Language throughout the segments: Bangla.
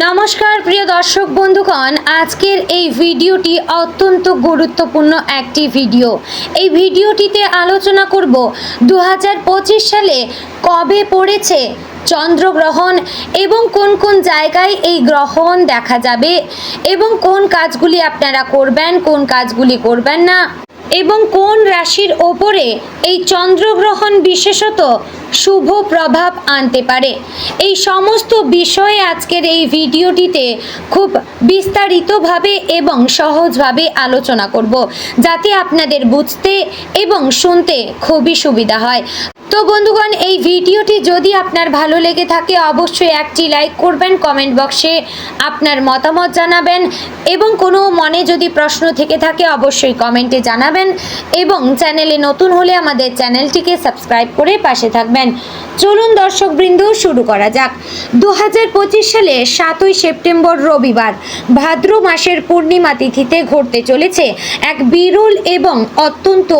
নমস্কার, প্রিয় দর্শক বন্ধুগণ। আজকের এই ভিডিওটি অত্যন্ত গুরুত্বপূর্ণ একটি ভিডিও। এই ভিডিওটিতে আলোচনা করব দু হাজার পঁচিশ সালে কবে পড়েছে চন্দ্রগ্রহণ এবং কোন কোন জায়গায় এই গ্রহণ দেখা যাবে এবং কোন কাজগুলি আপনারা করবেন, কোন কাজগুলি করবেন না। এবং কোন রাশির ওপরে এই চন্দ্রগ্রহণ বিশেষত শুভ প্রভাব আনতে পারে? এই সমস্ত বিষয়ে আজকের এই ভিডিওটিতে খুব বিস্তারিতভাবে এবং সহজভাবে আলোচনা করব, যাতে আপনাদের বুঝতে এবং শুনতে খুবই সুবিধা হয়। তো বন্ধুগণ, এই ভিডিওটি যদি আপনার ভালো লেগে থাকে, অবশ্যই একটি লাইক করবেন কমেন্ট বক্সে আপনার মতামত জানাবেন এবং কোনো মনে যদি প্রশ্ন থেকে থাকে, অবশ্যই কমেন্টে জানাবেন এবং চ্যানেলে নতুন হলে আমাদের চ্যানেলটিকে সাবস্ক্রাইব করে পাশে থাকবেন। চলুন দর্শকবৃন্দ, শুরু করা যাক। দু হাজার পঁচিশ সালে সাতই সেপ্টেম্বর রবিবার, ভাদ্র মাসের পূর্ণিমা তিথিতে ঘটতে চলেছে এক বিরল এবং অত্যন্ত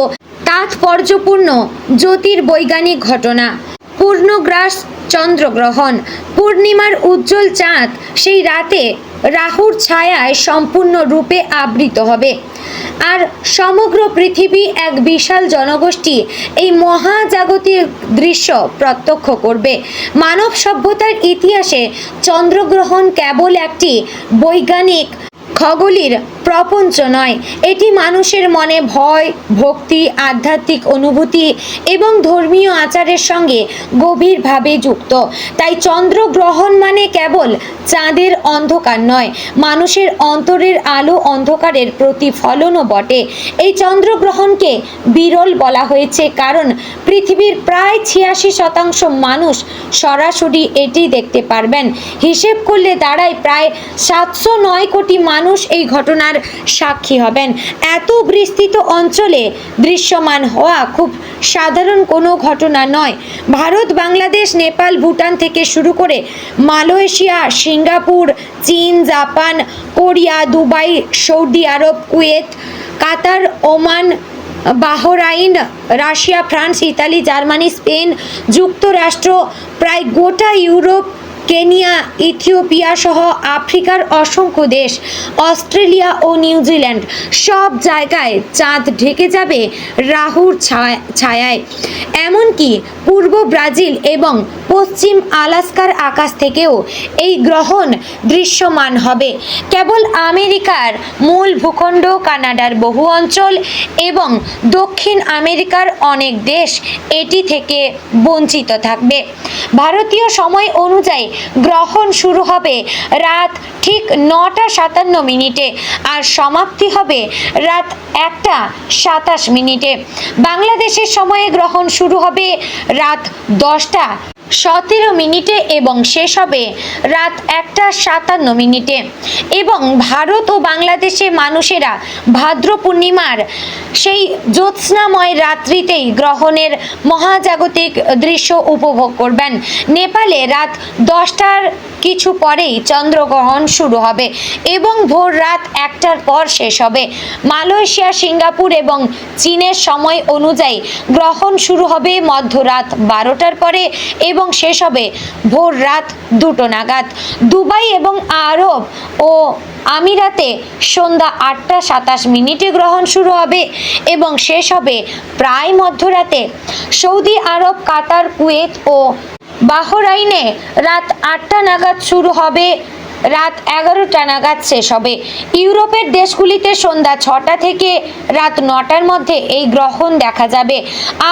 তাৎপর্যপূর্ণ জ্যোতির্বৈজ্ঞানিক ঘটনা। পূর্ণগ্রাস চন্দ্রগ্রহণ। পূর্ণিমার উজ্জ্বল চাঁদ সেই রাতে রাহুর ছায়ায় সম্পূর্ণরূপে আবৃত হবে। আর সমগ্র পৃথিবী এক বিশাল জনগোষ্ঠী এই মহাজাগতিক দৃশ্য প্রত্যক্ষ করবে। মানব সভ্যতার ইতিহাসে চন্দ্রগ্রহণ কেবল একটি বৈজ্ঞানিক খগোলীর প্রপঞ্চ নয়। এটি মানুষের মনে ভয়, ভক্তি, আধ্যাত্মিক অনুভূতি এবং ধর্মীয় আচারের সঙ্গে গভীরভাবে যুক্ত। তাই চন্দ্রগ্রহণ মানে কেবল চাঁদের অন্ধকার নয়, মানুষের অন্তরের আলো অন্ধকারের প্রতিফলনও বটে। এই চন্দ্রগ্রহণকে বিরল বলা হয়েছে কারণ পৃথিবীর প্রায় ছিয়াশি শতাংশ মানুষ সরাসরি এটি দেখতে পারবেন। হিসেব করলে দাঁড়ায় প্রায় সাতশো নয় কোটি মানুষ এই ঘটনার সাক্ষী হবেন। এত বিস্তৃত অঞ্চলে দৃশ্যমান হওয়া খুব সাধারণ কোনো ঘটনা নয়। ভারত, বাংলাদেশ, নেপাল, ভুটান থেকে শুরু করে মালয়েশিয়া, সিঙ্গাপুর, চীন, জাপান, কোরিয়া, দুবাই, সৌদি আরব, Kuwait, Qatar, Oman, Bahrain, Russia, France, Italy, Germany, Spain, যুক্তরাষ্ট্র, প্রায় গোটা ইউরোপ কেনিয়া, ইথিওপিয়া সহ আফ্রিকার অসংখ্য দেশ, অস্ট্রেলিয়া ও নিউজিল্যান্ড সব জায়গায় চাঁদ ঢেকে যাবে রাহুর ছায়া- ছায়ায়। এমনকি পূর্ব ব্রাজিল এবং পশ্চিম আলাস্কার আকাশ থেকেও এই গ্রহণ দৃশ্যমান হবে। কেবল আমেরিকার মূল ভূখণ্ড, কানাডার বহু অঞ্চল এবং দক্ষিণ আমেরিকার অনেক দেশ এটি থেকে বঞ্চিত থাকবে। ভারতীয় সময় অনুযায়ী গ্রহণ শুরু হবে রাত ঠিক নটা সাতান্ন মিনিটে আর সমাপ্তি হবে রাত একটা সাতাশ মিনিটে। বাংলাদেশের সময়ে গ্রহণ শুরু হবে রাত দশটা সতেরো মিনিটে এবং শেষ হবে রাত একটা সাতান্ন মিনিটে। এবং ভারত ও বাংলাদেশে মানুষেরা ভাদ্র পূর্ণিমার সেই জ্যোৎস্নাময় রাত্রিতেই গ্রহণের মহাজাগতিক দৃশ্য উপভোগ করবেন। নেপালে রাত দশটার কিছু পরেই চন্দ্রগ্রহণ শুরু হবে এবং ভোর রাত একটার পর শেষ হবে। মালয়েশিয়া, সিঙ্গাপুর এবং চীনের সময় অনুযায়ী গ্রহণ শুরু হবে মধ্যরাত বারোটার পরে এবং শেষ হবে ভোর রাত দুটো নাগাদ। দুবাই এবং আরব ও আমিরাতে সন্ধ্যা আটটা সাতাশ মিনিটে গ্রহণ শুরু হবে এবং শেষ হবে প্রায় মধ্যরাতে। সৌদি আরব, কাতার, কুয়েত ও বাহরাইনে রাত আটটা নাগাদ শুরু হবে রাত এগারোটা নাগাদ শেষ হবে। ইউরোপের দেশগুলিতে সন্ধ্যা ছটা থেকে রাত নটার মধ্যে এই গ্রহণ দেখা যাবে।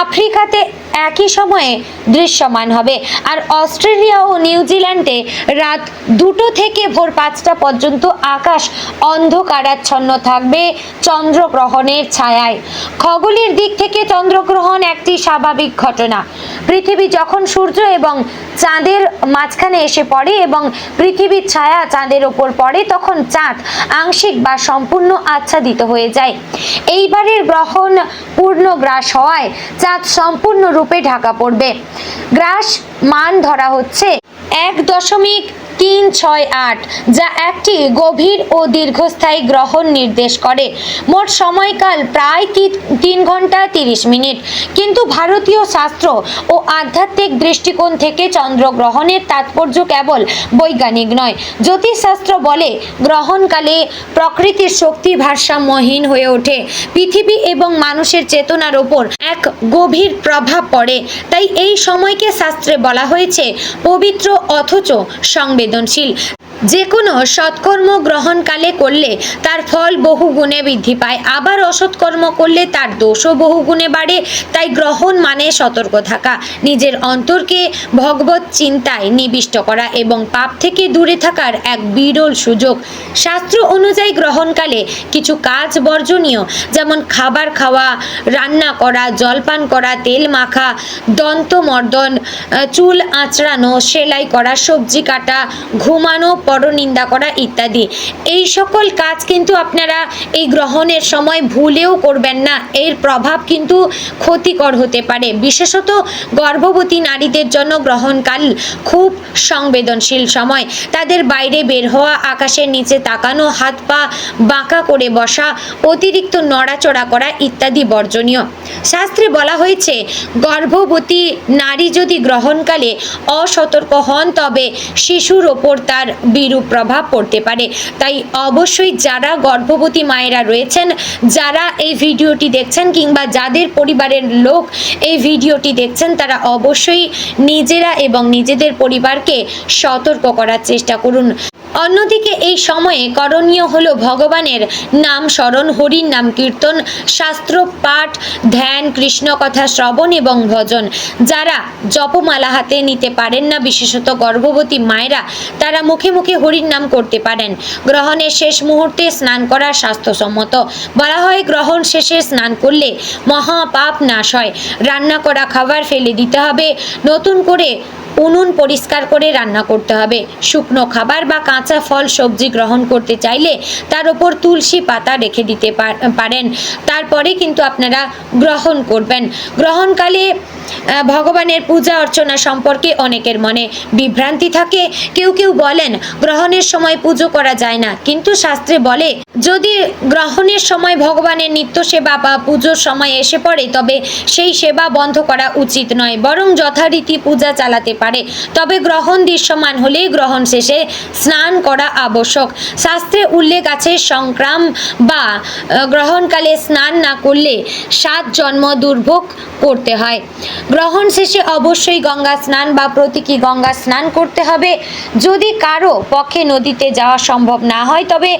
আফ্রিকাতে একই সময়ে দৃশ্যমান হবে। আর অস্ট্রেলিয়া ও নিউজিল্যান্ডে রাত দুটো থেকে ভোর পাঁচটা পর্যন্ত আকাশ অন্ধকারাচ্ছন্ন থাকবে চন্দ্রগ্রহণের ছায়ায়। খগোলের দিক থেকে চন্দ্রগ্রহণ একটি স্বাভাবিক ঘটনা। পৃথিবী যখন সূর্য এবং চাঁদের মাঝখানে এসে পড়ে এবং পৃথিবীর ছায়া চাঁদের ওপর পড়ে, তখন চাঁদ আংশিক বা সম্পূর্ণ আচ্ছাদিত হয়ে যায়। এইবারের গ্রহণ পূর্ণ গ্রাস হওয়ায় চাঁদ সম্পূর্ণরূপে ঢাকা পড়বে। গ্রাস মান ধরা হচ্ছে এক দশমিক তিন ছয় আট, যা একটি গভীর ও দীর্ঘস্থায়ী গ্রহণ নির্দেশ করে। মোট সময়কাল প্রায় তিন ঘণ্টা তিরিশ মিনিট। কিন্তু ভারতীয় শাস্ত্র ও আধ্যাত্মিক দৃষ্টিকোণ থেকে চন্দ্রগ্রহণের তাৎপর্য কেবল বৈজ্ঞানিক নয়। জ্যোতিষশাস্ত্র বলে, গ্রহণকালে প্রকৃতির শক্তি ভারসাম্যহীন হয়ে ওঠে। পৃথিবী এবং মানুষের চেতনার ওপর এক গভীর প্রভাব পড়ে। তাই এই সময়কে শাস্ত্রে বলা হয়েছে, পবিত্র অথচ সংবেদনশীল যে কোনো সৎকর্ম গ্রহণকালে করলে তার ফল বহু গুণে বৃদ্ধি পায়, আবার অসৎকর্ম করলে তার দোষও বহু গুণে বাড়ে, তাই গ্রহণ মানে সতর্ক থাকা, নিজের অন্তরকে ভগবত চিন্তায় নিবিষ্ট করা এবং পাপ থেকে দূরে থাকার এক বিরল সুযোগ। শাস্ত্র অনুযায়ী গ্রহণকালে কিছু কাজ বর্জনীয়, যেমন খাবার খাওয়া, রান্না করা, জলপান করা, তেল মাখা, দন্তমর্দন চুল আঁচড়ানো, সেলাই করা, সবজি কাটা, ঘুমানো পরনিন্দা করা ইত্যাদি। এই সকল কাজ কিন্তু আপনারা এই গ্রহণের সময় ভুলেও করবেন না। এর প্রভাব কিন্তু ক্ষতিকর হতে পারে। বিশেষত গর্ভবতী নারীদের জন্য গ্রহণকাল খুব সংবেদনশীল সময়। তাদের বাইরে বের হওয়া, আকাশের নিচে তাকানো, হাত পা বাঁকা করে বসা, অতিরিক্ত নড়াচড়া করা ইত্যাদি বর্জনীয়। শাস্ত্রে বলা হয়েছে, গর্ভবতী নারী যদি গ্রহণকালে অসতর্ক হন, তবে শিশুর ওপর তার বিরূপ প্রভাব পড়তে পারে। তাই অবশ্যই যারা গর্ভবতী মায়েরা রয়েছেন, যারা এই ভিডিওটি দেখছেন কিংবা যাদের পরিবারের লোক এই ভিডিওটি দেখছেন, তারা অবশ্যই নিজেরা এবং নিজেদের পরিবারকে সতর্ক করার চেষ্টা করুন। অন্যদিকে এই সময়ে করণীয় হল ভগবানের নাম স্মরণ, হরির নাম কীর্তন, শাস্ত্র, পাঠ, ধ্যান, কৃষ্ণ কথা, শ্রবণ এবং ভজন। যারা জপমালা হাতে নিতে পারেন না, বিশেষত গর্ভবতী মায়েরা, তারা মুখে মুখে হরির নাম করতে পারেন। গ্রহণের শেষ মুহূর্তে স্নান করা স্বাস্থ্যসম্মত। বলা হয় গ্রহণ শেষে স্নান করলে মহাপাপ নাশ হয়। রান্না করা খাবার ফেলে দিতে হবে। নতুন করে উনুন পরিষ্কার করে রান্না করতে হবে। শুকনো খাবার বা কাঁচা ফল সবজি গ্রহণ করতে চাইলে তার ওপর তুলসী পাতা রেখে দিতে পার- পারেন। তারপরে কিন্তু আপনারা গ্রহণ করবেন। গ্রহণকালে ভগবানের পূজা অর্চনা সম্পর্কে অনেকের মনে বিভ্রান্তি থাকে। কেউ কেউ বলেন, গ্রহণের সময় পুজো করা যায় না। কিন্তু শাস্ত্রে বলে যদি গ্রহণের সময় ভগবানের নিত্য সেবা বা পুজোর সময় এসে পড়ে, তবে সেই সেবা বন্ধ করা উচিত নয়, বরং যথারীতি পূজা চালাতে পারে। তবে গ্রহণ দৃশ্যমান হলেই গ্রহণ শেষে স্নান করা আবশ্যক। শাস্ত্রে উল্লেখ আছে সংক্রাম বা গ্রহণকালে স্নান না করলে সাত জন্ম দুর্ভোগ করতে হয়। গ্রহণ শেষে অবশ্যই গঙ্গা স্নান বা প্রতীকী গঙ্গা স্নান করতে হবে। যদি কারও পক্ষে নদীতে যাওয়া সম্ভব না হয়, তবে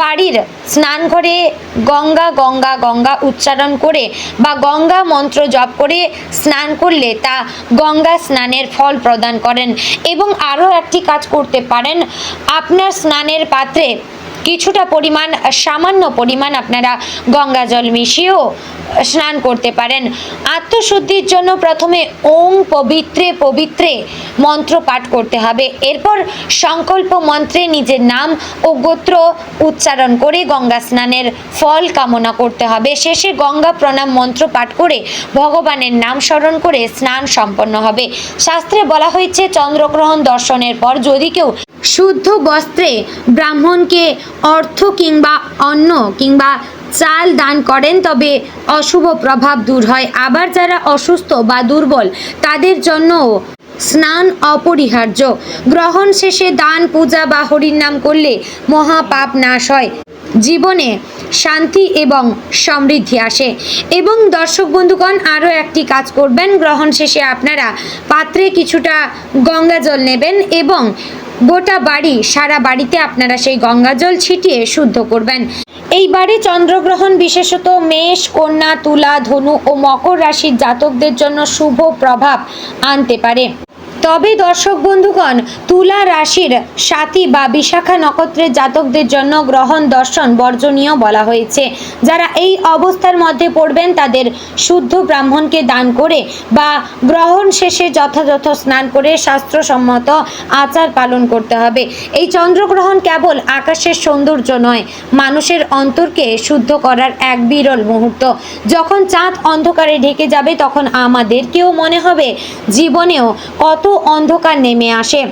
বাড়ির স্নান ঘরে গঙ্গা গঙ্গা গঙ্গা উচ্চারণ করে বা গঙ্গা মন্ত্র জপ করে স্নান করলে তা গঙ্গা স্নানের ফল প্রদান করেন। এবং আরও একটি কাজ করতে পারেন। আপনার স্নানের পাত্রে কিছুটা পরিমাণ, সামান্য পরিমাণ আপনারা গঙ্গা জল মিশিয়েও স্নান করতে পারেন। আত্মশুদ্ধির জন্য প্রথমে ওং পবিত্রে পবিত্রে মন্ত্র পাঠ করতে হবে। এরপর সংকল্প মন্ত্রে নিজের নাম ও গোত্র উচ্চারণ করে গঙ্গা স্নানের ফল কামনা করতে হবে। শেষে গঙ্গা প্রণাম মন্ত্র পাঠ করে ভগবানের নাম স্মরণ করে স্নান সম্পন্ন হবে। শাস্ত্রে বলা হয়েছে, চন্দ্রগ্রহণ দর্শনের পর যদি কেউ শুদ্ধ বস্ত্রে ব্রাহ্মণকে অর্থ কিংবা অন্ন কিংবা চাল দান করেন, তবে অশুভ প্রভাব দূর হয়। আবার যারা অসুস্থ বা দুর্বল, তাদের জন্যও স্নান অপরিহার্য। গ্রহণ শেষে দান, পূজা বা হরির নাম করলে মহাপাপ নাশ হয়। জীবনে শান্তি এবং সমৃদ্ধি আসে। এবং দর্শক বন্ধুগণ, আরও একটি কাজ করবেন। গ্রহণ শেষে আপনারা পাত্রে কিছুটা গঙ্গা জল নেবেন এবং গোটা বাড়ি, সারা বাড়িতে আপনারা সেই গঙ্গা জল ছিটিয়ে শুদ্ধ করবেন। এইবারে চন্দ্রগ্রহণ বিশেষত মেষ, কন্যা, তুলা, ধনু ও মকর রাশির জাতকদের জন্য শুভ প্রভাব আনতে পারে। তবে দর্শক বন্ধুগণ, তুলা রাশির সাথী বা বিশাখা নক্ষত্রের জাতকদের জন্য গ্রহণ দর্শন বর্জনীয় বলা হয়েছে। যারা এই অবস্থার মধ্যে পড়বেন, তাদের শুদ্ধ ব্রাহ্মণকে দান করে বা গ্রহণ শেষে যথাযথ স্নান করে শাস্ত্রসম্মত আচার পালন করতে হবে। এই চন্দ্রগ্রহণ কেবল আকাশের সৌন্দর্য নয়, মানুষের অন্তরকে শুদ্ধ করার এক বিরল মুহূর্ত। যখন চাঁদ অন্ধকারে ঢেকে যাবে, তখন আমাদেরকেও মনে হবে, জীবনেও কত অন্ধকার নেমে আসে।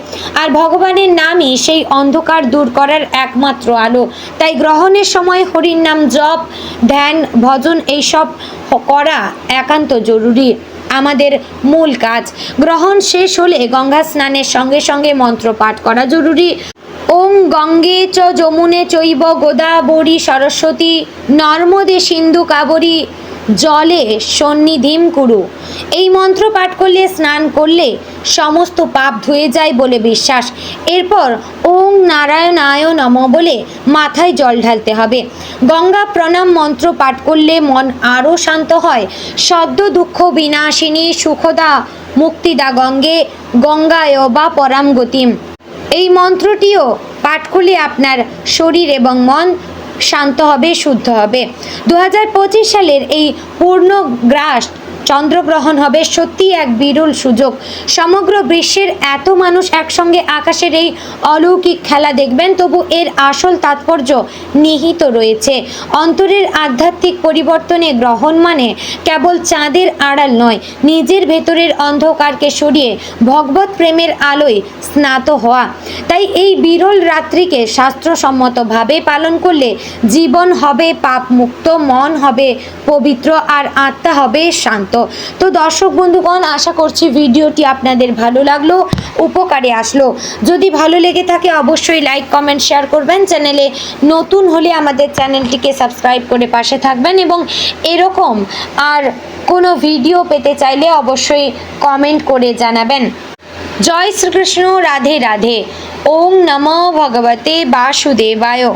আর ভগবানের নামই সেই অন্ধকার দূর করার একমাত্র আলো। তাই গ্রহণের সময় হরির নাম জপ, ধ্যান, ভজন এইসব করা একান্ত জরুরি। আমাদের মূল কাজ। গ্রহণ শেষ হলে গঙ্গা স্নানের সঙ্গে সঙ্গে মন্ত্র পাঠ করা জরুরি। ওং গঙ্গে চ যমুনে চৈব গোদাবরী সরস্বতী, নর্মদে সিন্ধু কাবরী। জলে সন্নিধিম কুরু। এই মন্ত্র পাঠ করলে, স্নান করলে সমস্ত পাপ ধুয়ে যায় বলে বিশ্বাস। এরপর ওং নারায়ণায় নম বলে মাথায় জল ঢালতে হবে। গঙ্গা প্রণাম মন্ত্র পাঠ করলে মন আরও শান্ত হয়। সদ্য দুঃখ বিনাশিনী সুখদা মুক্তিদা গঙ্গে, গঙ্গায় বা পরাম গতিম। এই মন্ত্রটিও পাঠ করলে আপনার শরীর এবং মন শান্ত হবে শুদ্ধ হবে। দু হাজার পঁচিশ সালের এই পূর্ণগ্রাস চন্দ্রগ্রহণ হবে সত্যি এক বিরল সুযোগ। সমগ্র বিশ্বের এত মানুষ একসঙ্গে আকাশের এই অলৌকিক খেলা দেখবেন, তবু এর আসল তাৎপর্য নিহিত রয়েছে। অন্তরের আধ্যাত্মিক পরিবর্তনে গ্রহণ মানে কেবল চাঁদের আড়াল নয়, নিজের ভেতরের অন্ধকারকে সরিয়ে ভগবত প্রেমের আলোয় স্নাত হওয়া। তাই এই বিরল রাত্রিকে শাস্ত্রসম্মতভাবে পালন করলে জীবন হবে পাপ মুক্ত মন হবে পবিত্র, আর আত্মা হবে শান্ত। তো দর্শক বন্ধুগণ, আশা করছি ভিডিওটি আপনাদের ভালো লাগল, উপকারে আসলো। যদি ভালো লেগে থাকে অবশ্যই লাইক, কমেন্ট, শেয়ার করবেন। চ্যানেলে নতুন হলে আমাদের চ্যানেলটিকে সাবস্ক্রাইব করে পাশে থাকবেন এবং এরকম আর কোনো ভিডিও পেতে চাইলে অবশ্যই কমেন্ট করে জানাবেন। জয় শ্রীকৃষ্ণ, রাধে রাধে। ওং নমো ভগবতে বাসুদেবায়।